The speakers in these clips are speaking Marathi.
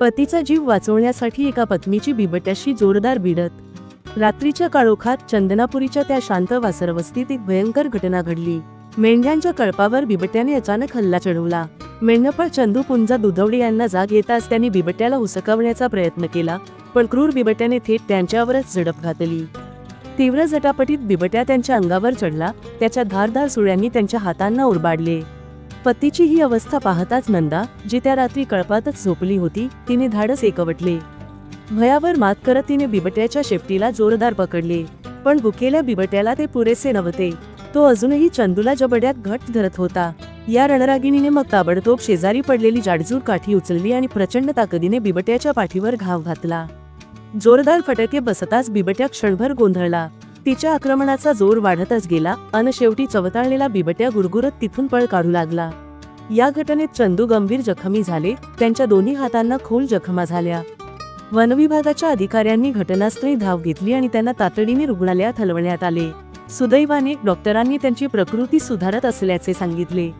पतीचा जीव वाचवण्यासाठी एका पत्नीची बिबट्याशी जोरदार भिडत. रात्रीच्या काळोखात चंदनापुरीच्या त्या शांत वासरवस्तीत एक भयंकर घटना घडली. मेंढ्यांच्या कळपावर बिबट्याने अचानक हल्ला चढवला. मेंढपाळ चंदू पुंजा दुधवडे यांना जाग येताच त्यांनी बिबट्याला हुसकावण्याचा प्रयत्न केला पण क्रूर बिबट्याने थेट त्यांच्यावरच झडप घातली. तीव्र झटापटीत बिबट्या त्यांच्या अंगावर चढला त्याच्या धारदार सुळ्यांनी त्यांच्या हातांना उरबाडले. पतीची ही अवस्था पाहताच नंदा जी त्या रात्री कळपातच झोपली होती तिने धाडस एकवटले. भयावर मात करत तिने बिबट्याच्या शेपटीला जोरदार पकडले. पण बुकेल्या बिबट्याला ते पुरेसे नव्हते. तो अजूनही चंदूला जबड्यात घट धरत होता. या रणरागिणीने मग ताबडतोब शेजारी पडलेली जाडजूर काठी उचलली आणि प्रचंड ताकदीने बिबट्याच्या पाठीवर घाव घातला. जोरदार फटके बसताच बिबट्या क्षणभर गोंधळला. तिच्या आक्रमणाचा जोर वाढतच गेला अन शेवटी चवताळलेला बिबट्या गुरगुरत तिथून पळ काढू लागला. या घटनेत चंदू गंभीर जखमी झाले त्यांच्या दोन्ही हातांना खोल जखमा झाल्या. वनविभागाच्या अधिकाऱ्यांनी घटनास्थळी धाव घेतली आणि त्यांना तातडीने रुग्णालयात हलवण्यात आले. सुदैवाने डॉक्टरांनी त्यांची प्रकृती सुधारत असल्याचे सांगितले.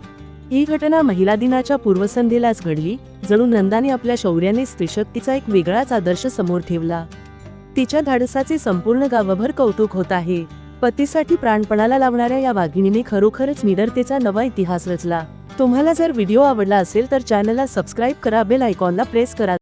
ही घटना महिला दिनाच्या पूर्वसंध्येलाच घडली जणू नंदाने आपल्या शौर्याने स्त्रीशक्तीचा एक वेगळाच आदर्श समोर ठेवला. तिच्या धाडसाचे संपूर्ण गावभर कौतुक होत आहे. पतीसाठी प्राणपणाला लावणाऱ्या या वाघिणीने खरोखरच निडरतेचा नवा इतिहास रचला. तुम्हाला जर व्हिडिओ आवडला असेल तर चॅनलला सबस्क्राईब करा बेल आयकॉनला प्रेस करा.